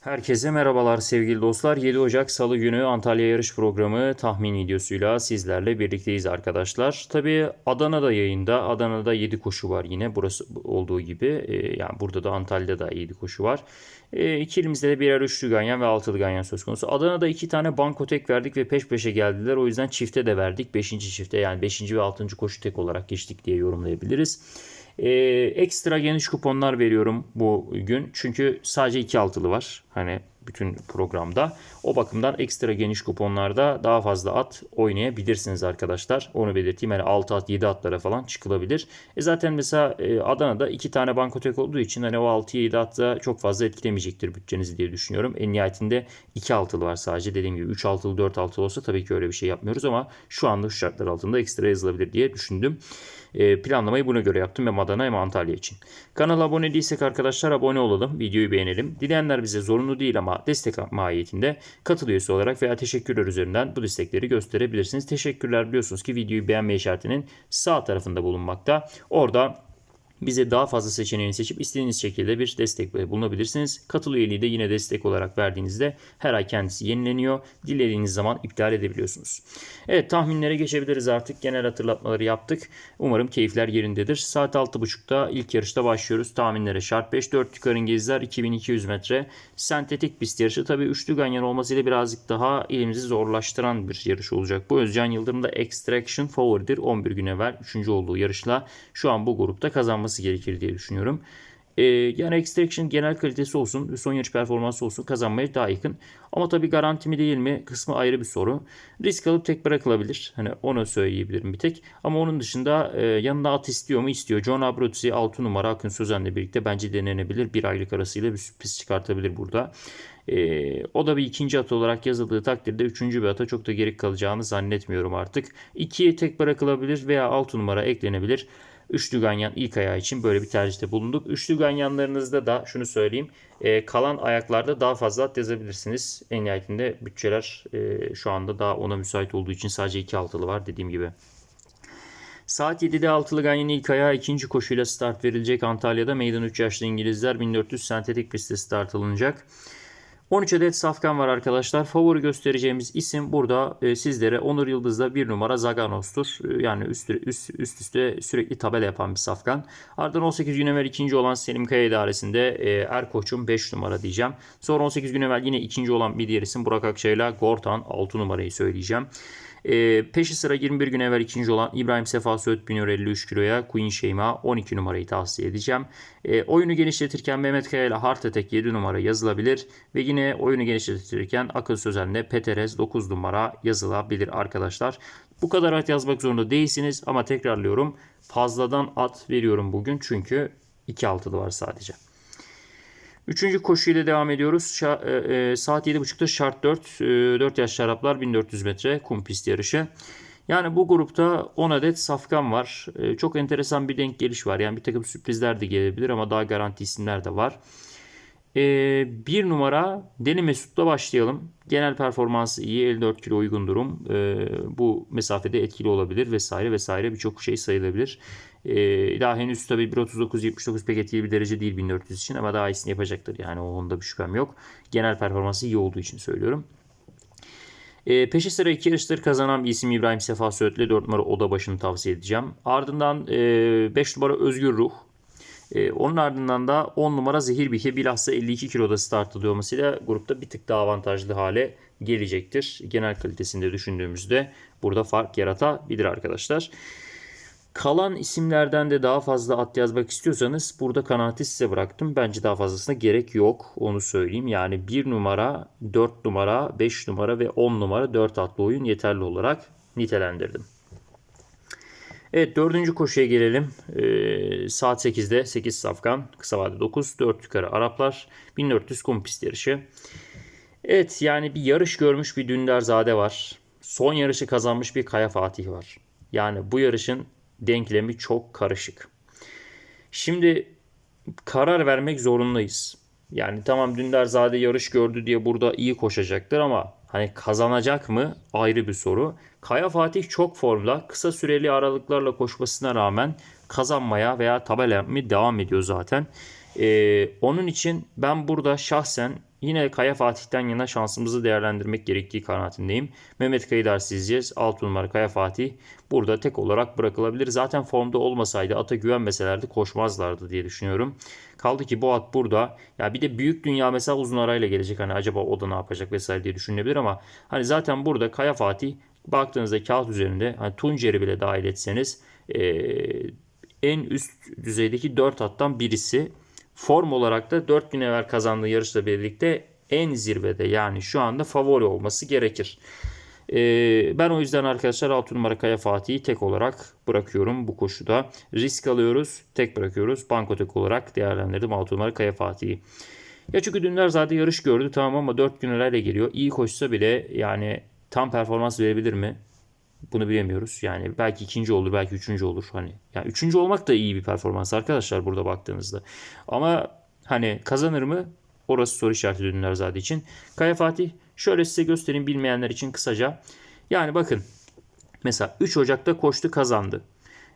Herkese merhabalar sevgili dostlar. 7 Ocak Salı günü Antalya Yarış Programı tahmin videosuyla sizlerle birlikteyiz arkadaşlar. Tabi Adana'da yayında. Adana'da 7 koşu var yine burası olduğu gibi. Ee, yani burada da Antalya'da da 7 koşu var. Ee, iki elimizde de birer üçlü ganyan ve altılı ganyan söz konusu. Adana'da iki tane banko tek verdik ve peş peşe geldiler. O yüzden çifte de verdik. Beşinci çifte yani beşinci ve altıncı koşu tek olarak geçtik diye yorumlayabiliriz. Ee, ekstra geniş kuponlar veriyorum bu gün. Çünkü sadece iki altılı var. Hani bütün programda. O bakımdan ekstra geniş kuponlarda daha fazla at oynayabilirsiniz arkadaşlar. Onu belirteyim. Yani 6 at 7 atlara falan çıkılabilir. E zaten mesela e, Adana'da 2 tane bankotek olduğu için hani o 6'ya 7 atta çok fazla etkilemeyecektir bütçenizi diye düşünüyorum. En nihayetinde 2 altılı var sadece. Dediğim gibi 3 altılı 4 altılı olsa tabii ki öyle bir şey yapmıyoruz ama şu anda şu şartlar altında ekstra yazılabilir diye düşündüm. E, planlamayı buna göre yaptım hem Adana hem Antalya için. Kanala abone değilsek arkadaşlar abone olalım. Videoyu beğenelim. Dileyenler bize zorunlu değil ama destek mahiyetinde katıl üyesi olarak veya teşekkürler üzerinden bu destekleri gösterebilirsiniz. Teşekkürler biliyorsunuz ki videoyu beğenme işaretinin sağ tarafında bulunmakta. Orada bize daha fazla seçeneğini seçip istediğiniz şekilde bir destek bulunabilirsiniz. Katıl üyeliği de yine destek olarak verdiğinizde her ay kendisi yenileniyor. Dilediğiniz zaman iptal edebiliyorsunuz. Evet tahminlere geçebiliriz artık. Genel hatırlatmaları yaptık. Umarım keyifler yerindedir. Saat 6.30'da ilk yarışta başlıyoruz. Tahminlere şart 5 4 yukarı İngilizler 2200 metre. Sentetik pist yarışı. Tabii üçlü ganyan olmasıyla birazcık daha elimizi zorlaştıran bir yarış olacak. Bu Özcan Yıldırım da Extraction favoridir. 11 gün evvel 3. olduğu yarışla şu an bu grupta kazanması gerekir diye düşünüyorum. Ee, yani Extraction genel kalitesi olsun, son yarış performansı olsun kazanmaya daha yakın. Ama tabii garanti mi değil mi kısmı ayrı bir soru. Risk alıp tek bırakılabilir. Hani onu söyleyebilirim bir tek. Ama onun dışında e, yanında at istiyor mu? istiyor. John Abruzzi 6 numara Akın Sözen'le birlikte bence denenebilir. Bir aylık arasıyla bir sürpriz çıkartabilir burada. E, o da bir ikinci at olarak yazıldığı takdirde üçüncü bir ata çok da gerek kalacağını zannetmiyorum artık. İkiye tek bırakılabilir veya 6 numara eklenebilir. Üçlü ganyan ilk ayağı için böyle bir tercihte bulunduk. Üçlü ganyanlarınızda da şunu söyleyeyim. E, kalan ayaklarda daha fazla at yazabilirsiniz. En nihayetinde bütçeler e, şu anda daha ona müsait olduğu için sadece iki altılı var dediğim gibi. Saat 7'de altılı ganyanın ilk ayağı ikinci koşuyla start verilecek Antalya'da. Meydan 3 yaşlı İngilizler 1400 sentetik pistte start alınacak. 13 adet safkan var arkadaşlar. Favori göstereceğimiz isim burada e, sizlere Onur Yıldız'da bir numara Zaganos'tur. E, yani üst, üst, üst üste sürekli tabela yapan bir safkan. Ardından 18 gün evvel ikinci olan Selim Kaya idaresinde e, Erkoç'un 5 numara diyeceğim. Sonra 18 gün evvel yine ikinci olan bir diğer isim Burak Akçay'la Gortan 6 numarayı söyleyeceğim. E, peşi sıra 21 gün evvel ikinci olan İbrahim Sefa Söğüt biniyor 53 kiloya. Queen Şeyma 12 numarayı tavsiye edeceğim. E, oyunu genişletirken Mehmet Kaya ile Heart Attack 7 numara yazılabilir. Ve yine oyunu genişletirken Akıl Sözen'le Peterez 9 numara yazılabilir arkadaşlar. Bu kadar at yazmak zorunda değilsiniz ama tekrarlıyorum fazladan at veriyorum bugün çünkü 2 altılı var sadece. Üçüncü koşuyla devam ediyoruz. Şa- e, e, saat 7.30'da şart 4. E, 4 yaş şaraplar 1400 metre kum pist yarışı. Yani bu grupta 10 adet safkan var. E, çok enteresan bir denk geliş var. Yani bir takım sürprizler de gelebilir ama daha garanti isimler de var. E, bir numara Deli Mesut'la başlayalım. Genel performansı iyi. 54 kilo uygun durum. E, bu mesafede etkili olabilir vesaire vesaire birçok şey sayılabilir. Ee, daha henüz tabii 1.39-79 pek bir derece değil 1400 için ama daha iyisini yapacaktır. Yani onda bir şüphem yok. Genel performansı iyi olduğu için söylüyorum. E, peşi sıra iki yarışları kazanan bir isim İbrahim Sefa Söğüt'le 4 numara Oda başını tavsiye edeceğim. Ardından 5 e, numara Özgür Ruh. E, onun ardından da 10 numara Zehir Bihe bilhassa 52 kiloda start alıyor olmasıyla grupta bir tık daha avantajlı hale gelecektir. Genel kalitesinde düşündüğümüzde burada fark yaratabilir arkadaşlar. Kalan isimlerden de daha fazla at yazmak istiyorsanız burada kanaati size bıraktım. Bence daha fazlasına gerek yok onu söyleyeyim. Yani 1 numara, 4 numara, 5 numara ve 10 numara 4 atlı oyun yeterli olarak nitelendirdim. Evet dördüncü koşuya gelelim. Ee, saat 8'de 8 safkan, kısa vade 9, 4 yukarı Araplar, 1400 kum pist yarışı. Evet yani bir yarış görmüş bir Dündarzade var. Son yarışı kazanmış bir Kaya Fatih var. Yani bu yarışın denklemi çok karışık. Şimdi karar vermek zorundayız. Yani tamam Dündarzade yarış gördü diye burada iyi koşacaktır ama hani kazanacak mı ayrı bir soru. Kaya Fatih çok formda kısa süreli aralıklarla koşmasına rağmen kazanmaya veya tabela yapmaya devam ediyor zaten. Ee, onun için ben burada şahsen yine Kaya Fatih'ten yana şansımızı değerlendirmek gerektiği kanaatindeyim. Mehmet Kayı dersi izleyeceğiz. 6 numara Kaya Fatih burada tek olarak bırakılabilir. Zaten formda olmasaydı ata güvenmeselerdi koşmazlardı diye düşünüyorum. Kaldı ki bu at burada. Ya bir de büyük dünya mesela uzun arayla gelecek. Hani acaba o da ne yapacak vesaire diye düşünülebilir ama hani zaten burada Kaya Fatih baktığınızda kağıt üzerinde hani Tuncer'i bile dahil etseniz e, en üst düzeydeki 4 attan birisi. Form olarak da 4 gün evvel kazandığı yarışla birlikte en zirvede yani şu anda favori olması gerekir. Ee, ben o yüzden arkadaşlar 6 numara Kaya Fatih'i tek olarak bırakıyorum bu koşuda. Risk alıyoruz, tek bırakıyoruz. Banko tek olarak değerlendirdim 6 numara Kaya Fatih'i. Ya çünkü dünler zaten yarış gördü tamam ama 4 gün arayla geliyor. İyi koşsa bile yani tam performans verebilir mi? Bunu bilemiyoruz. Yani belki ikinci olur, belki üçüncü olur. Hani yani üçüncü olmak da iyi bir performans arkadaşlar burada baktığınızda. Ama hani kazanır mı? Orası soru işareti Dünler zaten için. Kaya Fatih şöyle size göstereyim bilmeyenler için kısaca. Yani bakın mesela 3 Ocak'ta koştu kazandı.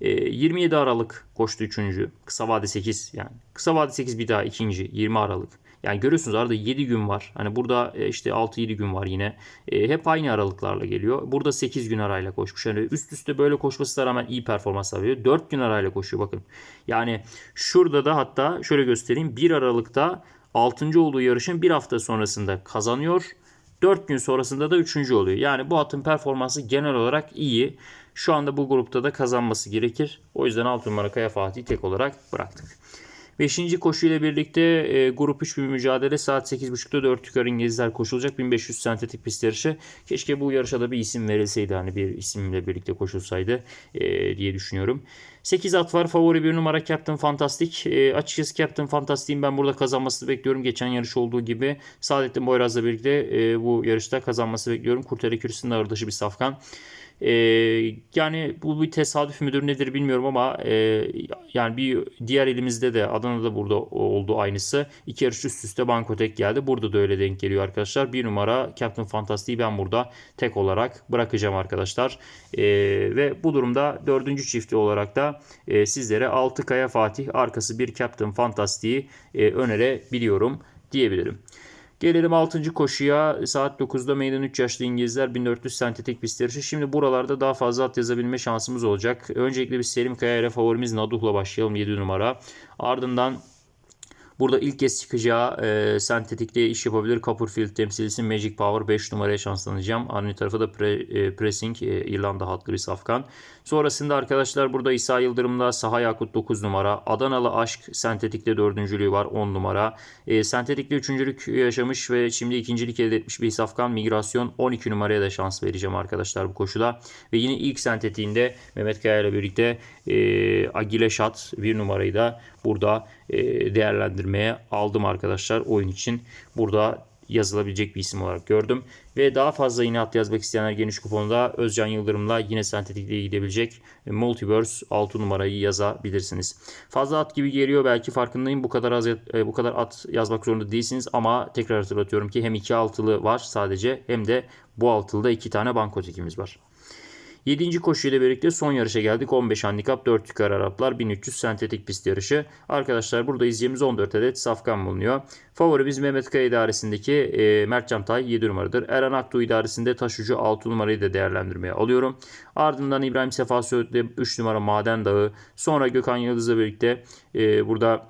27 Aralık koştu 3. Kısa vade 8 yani. Kısa vade 8 bir daha ikinci 20 Aralık. Yani görüyorsunuz arada 7 gün var. Hani burada e, işte 6-7 gün var yine. E, hep aynı aralıklarla geliyor. Burada 8 gün arayla koşmuş. Yani üst üste böyle koşmasına rağmen iyi performans veriyor. 4 gün arayla koşuyor bakın. Yani şurada da hatta şöyle göstereyim. 1 Aralık'ta 6. olduğu yarışın bir hafta sonrasında kazanıyor. 4 gün sonrasında da 3. oluyor. Yani bu atın performansı genel olarak iyi. Şu anda bu grupta da kazanması gerekir. O yüzden 6 numara Kaya Fatih tek olarak bıraktık. Beşinci koşu ile birlikte e, grup 3 bir mücadele saat 8.30'da 4 yukarı İngilizler koşulacak 1500 sentetik pist yarışı. Keşke bu yarışa da bir isim verilseydi hani bir isimle birlikte koşulsaydı e, diye düşünüyorum. 8 at var. Favori bir numara Captain Fantastic. E, açıkçası Captain Fantastic'in ben burada kazanmasını bekliyorum. Geçen yarış olduğu gibi Saadettin Boyraz'la birlikte e, bu yarışta kazanması bekliyorum. Kurtarı Kürsü'nün ağırdaşı bir safkan. E, yani bu bir tesadüf müdür nedir bilmiyorum ama e, yani bir diğer elimizde de Adana'da burada oldu aynısı. İki yarış üst üste Bankotek geldi. Burada da öyle denk geliyor arkadaşlar. Bir numara Captain Fantastic'i ben burada tek olarak bırakacağım arkadaşlar. E, ve bu durumda dördüncü çifti olarak da e, sizlere 6 Kaya Fatih arkası bir Captain Fantastic'i e, önerebiliyorum diyebilirim. Gelelim 6. koşuya. Saat 9'da meydan 3 yaşlı İngilizler 1400 sentetik pist yarışı. Şimdi buralarda daha fazla at yazabilme şansımız olacak. Öncelikle bir Selim Kaya ile favorimiz Naduh'la başlayalım 7 numara. Ardından Burada ilk kez çıkacağı e, sentetikte iş yapabilir. Copperfield temsilcisi Magic Power 5 numaraya şanslanacağım. Arne tarafı da pre, e, Pressing e, İrlanda halkı bir safkan. Sonrasında arkadaşlar burada İsa Yıldırım'da Saha Yakut 9 numara. Adanalı Aşk sentetikte dördüncülüğü var 10 numara. E, sentetikte üçüncülük yaşamış ve şimdi ikincilik elde etmiş bir safkan Migrasyon 12 numaraya da şans vereceğim arkadaşlar bu koşuda. Ve yine ilk sentetiğinde Mehmet Kaya ile birlikte e, Agile Şat bir numarayı da burada e, değerlendirmeye aldım arkadaşlar oyun için. Burada yazılabilecek bir isim olarak gördüm. Ve daha fazla yine at yazmak isteyenler geniş kuponda Özcan Yıldırım'la yine sentetikliğe gidebilecek e, Multiverse 6 numarayı yazabilirsiniz. Fazla at gibi geliyor belki farkındayım. Bu kadar az e, bu kadar at yazmak zorunda değilsiniz ama tekrar hatırlatıyorum ki hem 2 altılı var sadece hem de bu altılıda 2 tane banko tekimiz var. 7. koşuyla birlikte son yarışa geldik. 15 handikap 4 yukarı Araplar 1300 sentetik pist yarışı. Arkadaşlar burada izleyeceğimiz 14 adet safkan bulunuyor. Favorimiz Mehmet Kaya idaresindeki e, Mert Camtay 7 numaradır. Eren Aktuğ idaresinde Taşucu 6 numarayı da değerlendirmeye alıyorum. Ardından İbrahim Sefa Söğüt'te 3 numara Maden Dağı. Sonra Gökhan Yıldız'la birlikte e, burada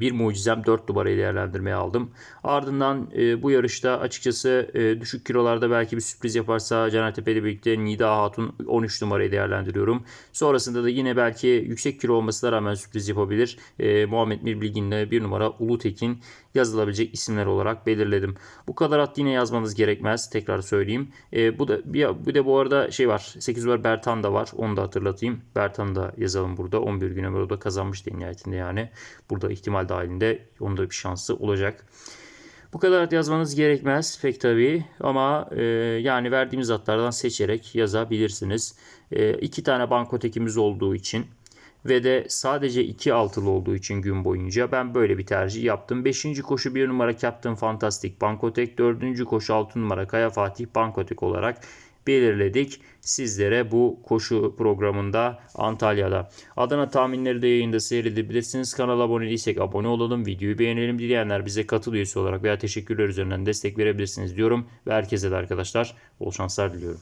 bir mucizem 4 numarayı değerlendirmeye aldım. Ardından e, bu yarışta açıkçası e, düşük kilolarda belki bir sürpriz yaparsa Caner Tepe ile birlikte Nida Hatun 13 numarayı değerlendiriyorum. Sonrasında da yine belki yüksek kilo olmasına rağmen sürpriz yapabilir. E, Muhammed Mir Bilgin'le bir numara Ulu Tekin yazılabilecek isimler olarak belirledim. Bu kadar at yine yazmanız gerekmez. Tekrar söyleyeyim. E, bu da bir, bir de bu arada şey var. 8 var Bertan da var. Onu da hatırlatayım. Bertan da yazalım burada. 11 gün evvel o da kazanmıştı nihayetinde yani. Burada ihtimal dahilinde onda bir şansı olacak. Bu kadar yazmanız gerekmez pek tabii ama e, yani verdiğimiz atlardan seçerek yazabilirsiniz. E, iki tane bankotekimiz olduğu için ve de sadece 2 altılı olduğu için gün boyunca ben böyle bir tercih yaptım. 5. koşu 1 numara Captain Fantastic Bankotek, 4. koşu 6 numara Kaya Fatih Bankotek olarak belirledik sizlere bu koşu programında Antalya'da. Adana tahminleri de yayında seyredebilirsiniz. Kanala abone değilsek abone olalım. Videoyu beğenelim. Dileyenler bize katıl üyesi olarak veya teşekkürler üzerinden destek verebilirsiniz diyorum. Ve herkese de arkadaşlar bol şanslar diliyorum.